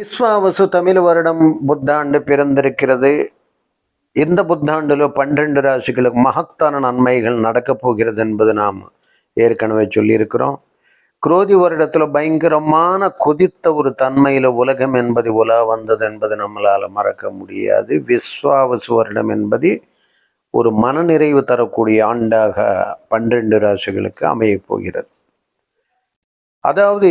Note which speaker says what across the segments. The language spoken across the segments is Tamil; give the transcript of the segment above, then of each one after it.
Speaker 1: விஸ்வாவசு தமிழ் வருடம் புத்தாண்டு பிறந்திருக்கிறது. இந்த புத்தாண்டில் பன்னிரண்டு ராசிகளுக்கு மகத்தான நன்மைகள் நடக்கப் போகிறது என்பது நாம் ஏற்கனவே சொல்லியிருக்கிறோம். குரோதி வருடத்தில் பயங்கரமான கொதித்த ஒரு தன்மையில் உலகம் என்பது உலா வந்தது என்பது நம்மளால் மறக்க முடியாது. விஸ்வாவசு வருடம் என்பது ஒரு மனநிறைவு தரக்கூடிய ஆண்டாக பன்னிரண்டு ராசிகளுக்கு அமையப் போகிறது. அதாவது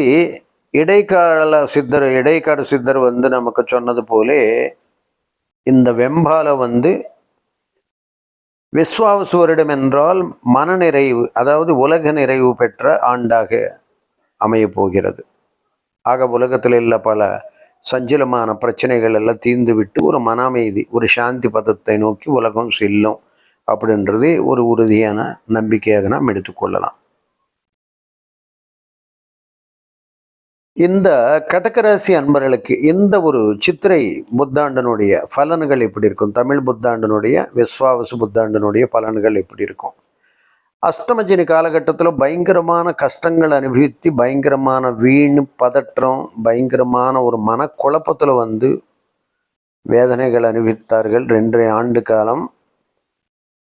Speaker 1: இடைக்கால சித்தர் இடைக்காடு சித்தர் வந்து நமக்கு சொன்னது போலே இந்த வெம்பால வந்து விஸ்வாவசுவரிடம் என்றால் மனநிறைவு அதாவது உலக நிறைவு பெற்ற ஆண்டாக அமையப் போகிறது. ஆக உலகத்தில் உள்ள பல சஞ்சலமான பிரச்சனைகள் எல்லாம் தீர்ந்துவிட்டு ஒரு மன அமைதி ஒரு சாந்தி பதத்தை நோக்கி உலகம் செல்லும் அப்படின்றது ஒரு உறுதியான நம்பிக்கையாக நாம் எடுத்துக்கொள்ளலாம் இந்த கடகராசி அன்பர்களுக்கு இந்த ஒரு சித்திரை புத்தாண்டனுடைய பலன்கள் எப்படி இருக்கும்? தமிழ் புத்தாண்டனுடைய விஸ்வாவசு புத்தாண்டனுடைய பலன்கள் எப்படி இருக்கும்? அஷ்டமஜினி காலகட்டத்தில் பயங்கரமான கஷ்டங்கள் அனுபவித்து பயங்கரமான வீண் பதற்றம் பயங்கரமான ஒரு மனக்குழப்பத்தில் வந்து வேதனைகள் அனுபவித்தார்கள். ரெண்டரை ஆண்டு காலம்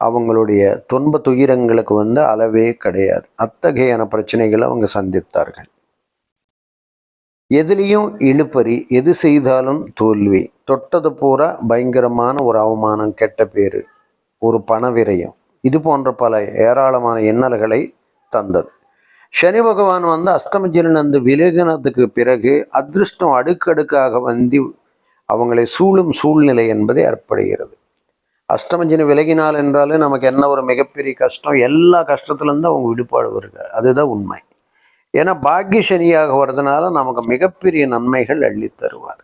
Speaker 1: அவங்களுடைய துன்ப துயரங்களுக்கு வந்து அளவே கிடையாது. அத்தகையான பிரச்சனைகளை அவங்க சந்தித்தார்கள். எதுலேயும் இழுப்பறி எது செய்தாலும் தோல்வி. தொட்டது பூரா பயங்கரமான ஒரு அவமானம் கெட்ட பேர் ஒரு பண விரயம் இது போன்ற பல ஏராளமான எண்ணல்களை தந்தது. சனி பகவான் வந்து அஸ்தமஜிரன் அந்த விலகினத்துக்கு பிறகு அதிருஷ்டம் அடுக்கடுக்காக வந்து அவங்களை சூழும் சூழ்நிலை என்பது ஏற்படுகிறது. அஷ்டமஜினி விலகினால் என்றாலே நமக்கு என்ன ஒரு மிகப்பெரிய கஷ்டம்? எல்லா கஷ்டத்துலேருந்து அவங்க விடுபாடு வருகிறார். அதுதான் உண்மை. ஏன்னா பாக்கிய சனியாக வர்றதுனால நமக்கு மிகப்பெரிய நன்மைகள் அள்ளி தருவார்.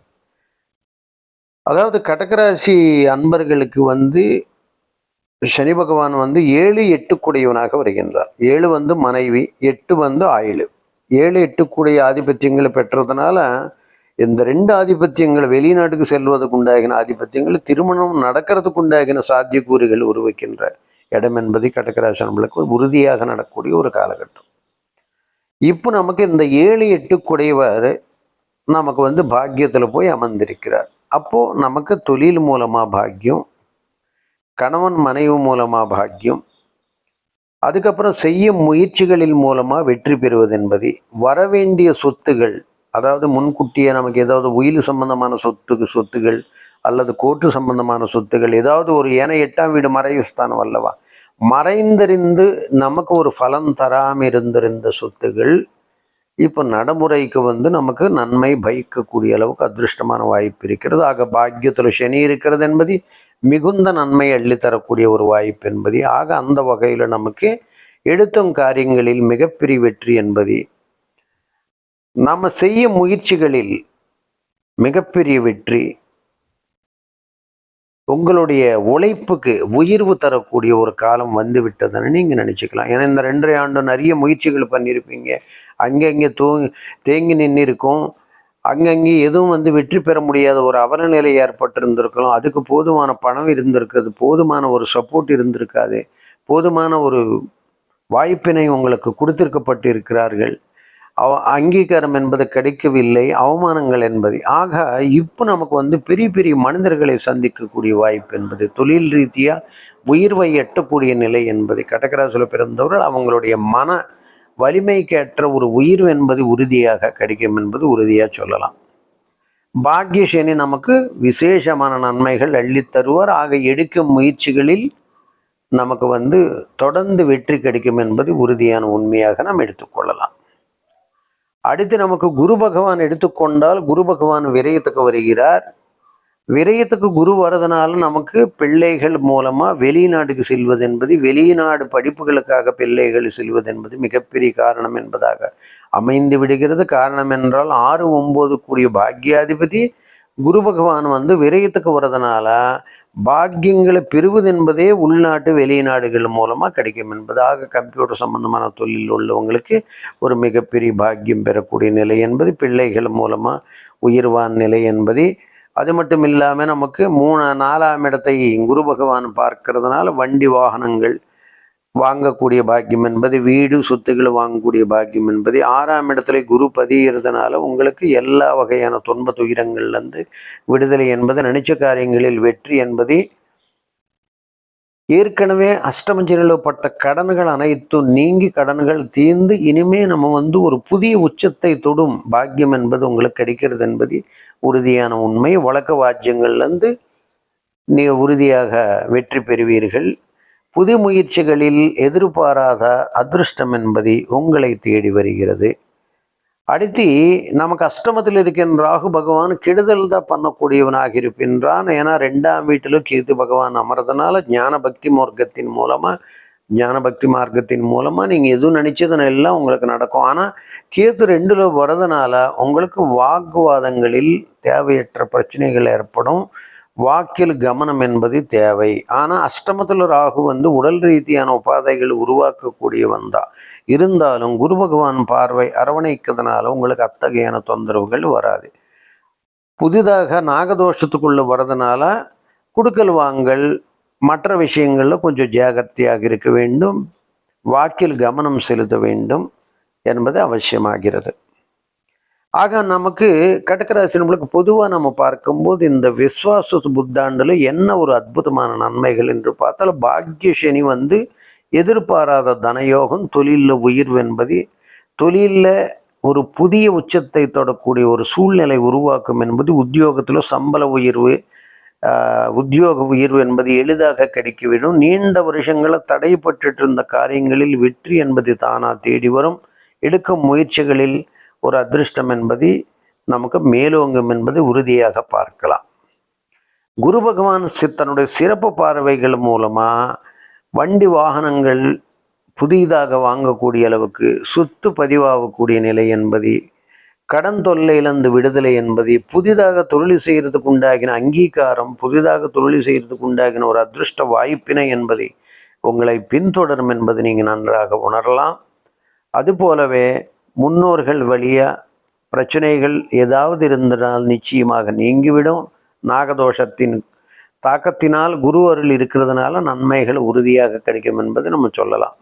Speaker 1: அதாவது கடகராசி அன்பர்களுக்கு வந்து சனி பகவான் வந்து ஏழு எட்டு கூடையவனாக வருகின்றார். ஏழு வந்து மனைவி எட்டு வந்து ஆயுள். ஏழு எட்டு கூடிய ஆதிபத்தியங்களை பெற்றதுனால இந்த ரெண்டு ஆதிபத்தியங்கள் வெளிநாட்டுக்கு செல்வதற்கு உண்டாகின ஆதிபத்தியங்கள் திருமணம் நடக்கிறதுக்கு உண்டாகின சாத்தியக்கூறுகள் உருவாக்கின்ற இடம் என்பது கடகராசி நம்மளுக்கு ஒரு உறுதியாக நடக்கக்கூடிய ஒரு காலகட்டம். இப்போ நமக்கு இந்த ஏழு எட்டு குடைவார் நமக்கு வந்து பாக்கியத்தில் போய் அமர்ந்திருக்கிறார். அப்போது நமக்கு தொழில் மூலமாக பாக்கியம் கணவன் மனைவி மூலமாக பாக்கியம் அதுக்கப்புறம் செய்யும் முயற்சிகளின் மூலமாக வெற்றி பெறுவது என்பது வரவேண்டிய சொத்துகள் அதாவது முன்கூட்டியே நமக்கு ஏதாவது உயில் சம்பந்தமான சொத்துக்கு சொத்துகள் அல்லது கோர்ட்டு சம்பந்தமான சொத்துகள் ஏதாவது ஒரு ஏன எட்டாம் வீடு மறைவு ஸ்தானம் அல்லவா மறைந்திருந்து நமக்கு ஒரு பலன் தராமல் இருந்திருந்த சொத்துகள் இப்போ நடைமுறைக்கு வந்து நமக்கு நன்மை பயக்கக்கூடிய அளவுக்கு அதிருஷ்டமான வாய்ப்பு இருக்கிறது. ஆக பாக்கியத்தில் சனி இருக்கிறது என்பது மிகுந்த நன்மை அள்ளித்தரக்கூடிய ஒரு வாய்ப்பு என்பது. ஆக அந்த வகையில் நமக்கு எடுத்தும் காரியங்களில் மிகப்பெரிய வெற்றி என்பது. நம்ம செய்ய முயற்சிகளில் மிகப்பெரிய வெற்றி. உங்களுடைய உழைப்புக்கு உயிர்வு தரக்கூடிய ஒரு காலம் வந்து விட்டதுன்னு நீங்கள் நினச்சிக்கலாம். ஏன்னா இந்த ரெண்டரை ஆண்டு நிறைய முயற்சிகள் பண்ணியிருப்பீங்க அங்கங்கே தூங்கி தேங்கி நின்று இருக்கும் அங்கங்கே எதுவும் வந்து வெற்றி பெற முடியாத ஒரு அவலநிலை ஏற்பட்டிருந்திருக்கலாம். அதுக்கு போதுமான பணம் இருந்திருக்காது. போதுமான ஒரு சப்போர்ட் இருந்திருக்காது. போதுமான ஒரு வாய்ப்பினை உங்களுக்கு கொடுத்திருக்கப்பட்டு இருக்கிறார்கள் அவ அங்கீகாரம் என்பது கிடைக்கவில்லை அவமானங்கள் என்பது. ஆக இப்போ நமக்கு வந்து பெரிய பெரிய மனிதர்களை சந்திக்கக்கூடிய வாய்ப்பு என்பது தொழில் ரீதியாக உயிர்வை எட்டக்கூடிய நிலை என்பது கடகராசியில் பிறந்தவர்கள் அவங்களுடைய மன வலிமைக்கேற்ற ஒரு உயிர்வு என்பது உறுதியாக கிடைக்கும் என்பது உறுதியாக சொல்லலாம். பாக்யசேனி நமக்கு விசேஷமான நன்மைகள் அள்ளித்தருவார் ஆக எடுக்கும் முயற்சிகளில் நமக்கு வந்து தொடர்ந்து வெற்றி கிடைக்கும் என்பது உறுதியான உண்மையாக நாம் எடுத்துக்கொள்ளலாம் அடுத்து நமக்கு குரு பகவான் எடுத்துக்கொண்டால் குரு பகவான் விரயத்துக்கு வருகிறார். விரயத்துக்கு குரு வரதுனால நமக்கு பிள்ளைகள் மூலமாக வெளிநாட்டுக்கு செல்வது என்பது வெளிநாடு படிப்புகளுக்காக பிள்ளைகள் செல்வது என்பது மிகப்பெரிய காரணம் என்பதாக அமைந்து விடுகிறது. காரணம் என்றால் ஆறு ஒம்பது கூடிய பாக்யாதிபதி குரு பகவான் வந்து விரயத்துக்கு வரதுனால பாக்கியங்களை பெறுவது என்பதே உள்நாட்டு வெளிநாடுகள் மூலமாக கிடைக்கும் என்பதாக கம்ப்யூட்டர் சம்பந்தமான தொழில் உள்ளவங்களுக்கு ஒரு மிகப்பெரிய பாக்கியம் பெறக்கூடிய நிலை என்பது பிள்ளைகள் மூலமாக உயர்வான் நிலை என்பது. அது மட்டும் இல்லாமல் நமக்கு மூணு நாலாம் இடத்தை குரு பகவான் பார்க்கறதுனால வண்டி வாகனங்கள் வாங்கக்கூடிய பாக்கியம் என்பது வீடு சொத்துக்களை வாங்கக்கூடிய பாக்கியம் என்பது ஆறாம் இடத்துல குரு பதிகிறதுனால உங்களுக்கு எல்லா வகையான துன்ப துயரங்கள்லேருந்து விடுதலை என்பது நினைச்ச காரியங்களில் வெற்றி என்பது ஏற்கனவே அஷ்டமஞ்சனிலப்பட்ட கடன்கள் அனைத்தும் நீங்கி கடன்கள் தீர்ந்து இனிமே நம்ம வந்து ஒரு புதிய உச்சத்தை தொடும் பாக்கியம் என்பது உங்களுக்கு கிடைக்கிறது என்பது உறுதியான உண்மை. வழக்க வாஜ்யங்கள்லேருந்து நீ உறுதியாக வெற்றி பெறுவீர்கள். புது முயற்சிகளில் எதிர்பாராத அதிருஷ்டம் என்பது உங்களை தேடி வருகிறது. அடுத்து நமக்கு அஷ்டமத்தில் இருக்கின்ற ராகு பகவான் கெடுதல் தான் பண்ணக்கூடியவனாக இருப்பின்றான். ஏன்னா ரெண்டாம் வீட்டிலும் கேது பகவான் அமர்றதுனால ஞான பக்தி மார்க்கத்தின் மூலமாக ஞான பக்தி மார்க்கத்தின் மூலமாக நீங்கள் எதுவும் நினச்சதுன்னு எல்லாம் உங்களுக்கு நடக்கும். ஆனால் கேத்து ரெண்டில் வரதுனால உங்களுக்கு வாக்குவாதங்களில் தேவையற்ற பிரச்சனைகள் ஏற்படும். வாக்கில் கவனம் என்பது தேவை. ஆனால் அஷ்டமத்தில் ராகு வந்து உடல் ரீதியான உபாதைகள் உருவாக்கக்கூடியவன் தான். இருந்தாலும் குரு பகவான் பார்வை அரவணைக்கிறதுனால உங்களுக்கு அத்தகையான தொந்தரவுகள் வராது. புதிதாக நாகதோஷத்துக்குள்ளே வரதுனால குடுக்கல் வாங்கல் மற்ற விஷயங்களில் கொஞ்சம் ஜாகிரதையாக இருக்க வேண்டும். வாக்கில் கவனம் செலுத்த வேண்டும் என்பது அவசியமாகிறது. ஆக நமக்கு கடகராசி நம்மளுக்கு பொதுவாக நம்ம பார்க்கும்போது இந்த விஸ்வாச புத்தாண்டில் என்ன ஒரு அற்புதமான நன்மைகள் என்று பார்த்தால் பாக்ய சனி வந்து எதிர்பாராத தனயோகம் தொழிலில் உயிர்வு என்பது தொழிலில் ஒரு புதிய உச்சத்தை தொடக்கூடிய ஒரு சூழ்நிலை உருவாக்கும் என்பது உத்தியோகத்தில் சம்பள உயர்வு உத்தியோக உயர்வு என்பது எளிதாக கிடைக்கிவிடும். நீண்ட வருஷங்களை தடைப்பட்டு இருந்த காரியங்களில் வெற்றி என்பது தானாக தேடி வரும். எடுக்கும் முயற்சிகளில் ஒரு அதிர்ஷ்டம் என்பது நமக்கு மேலோங்கும் என்பதை உறுதியாக பார்க்கலாம். குரு பகவான் சித்தனுடைய சிறப்பு பார்வைகள் மூலமாக வண்டி வாகனங்கள் புதிதாக வாங்கக்கூடிய அளவுக்கு சொத்து பதிவாகக்கூடிய நிலை என்பது கடன் தொல்லையிலிருந்து விடுதலை என்பது புதிதாக தொழில் செய்கிறதுக்கு உண்டாகின அங்கீகாரம் புதிதாக தொழில் செய்கிறதுக்கு உண்டாகின ஒரு அதிருஷ்ட வாய்ப்பினை என்பதை உங்களை பின்தொடரும் என்பது நீங்கள் நன்றாக உணரலாம். அதுபோலவே முன்னோர்கள் வழியாக பிரச்சனைகள் ஏதாவது இருந்தால் நிச்சயமாக நீங்கிவிடும். நாகதோஷத்தின் தாக்கத்தினால் குரு அருள் இருக்கிறதுனால நன்மைகள் உறுதியாக கிடைக்கும் என்பதை நம்ம சொல்லலாம்.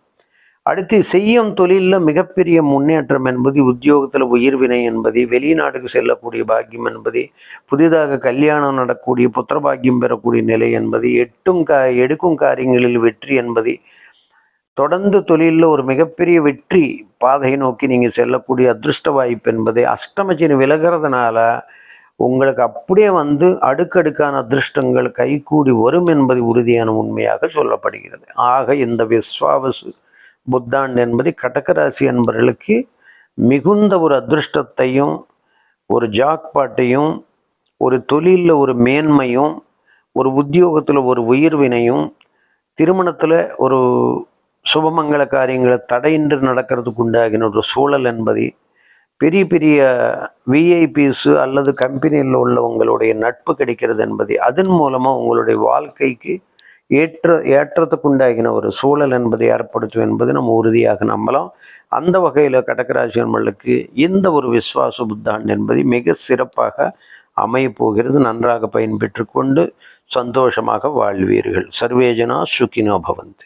Speaker 1: அடுத்து செய்யும் தொழிலில் மிகப்பெரிய முன்னேற்றம் என்பது உத்தியோகத்தில் உயிர்வினை என்பது வெளிநாட்டுக்கு செல்லக்கூடிய பாக்கியம் என்பது புதிதாக கல்யாணம் நடக்கூடிய புத்திர பாக்கியம் பெறக்கூடிய நிலை என்பது எட்டும் கா எடுக்கும் காரியங்களில் வெற்றி என்பது தொடர்ந்து தொழிலில் ஒரு மிகப்பெரிய வெற்றி பாதையை நோக்கி நீங்கள் செல்லக்கூடிய அதிருஷ்ட வாய்ப்பு என்பதை அஷ்டமச்சின் விலகிறதுனால உங்களுக்கு அப்படியே வந்து அடுக்கடுக்கான அதிர்ஷ்டங்கள் கைகூடி வரும் என்பது உறுதியான உண்மையாக சொல்லப்படுகிறது. ஆக இந்த விஸ்வாவசு புத்தாண்டு என்பது கடகராசி என்பவர்களுக்கு மிகுந்த ஒரு அதிருஷ்டத்தையும் ஒரு ஜாக்பாட்டையும் ஒரு தொழிலில் ஒரு மேன்மையும் ஒரு உத்தியோகத்தில் ஒரு உயிர்வினையும் திருமணத்தில் ஒரு சுபமங்கள காரியங்களை தடையின்றி நடக்கிறதுக்கு உண்டாகின ஒரு சூழல் என்பதை பெரிய பெரிய விஐபிஸு அல்லது கம்பெனியில் உள்ளவங்களுடைய நட்பு கிடைக்கிறது என்பதை அதன் மூலமாக உங்களுடைய வாழ்க்கைக்கு ஏற்ற ஏற்றத்துக்கு உண்டாகின ஒரு சூழல் என்பதை ஏற்படுத்தும் என்பது நம்ம உறுதியாக நம்பலாம். அந்த வகையில் கடகராசியர்களுக்கு இந்த ஒரு விஸ்வாச புத்தாண்டு என்பது மிக சிறப்பாக அமையப்போகிறது நன்றாக பயன்பெற்று கொண்டு சந்தோஷமாக வாழ்வீர்கள். சர்வேஜனா சுகினோ பவந்தி.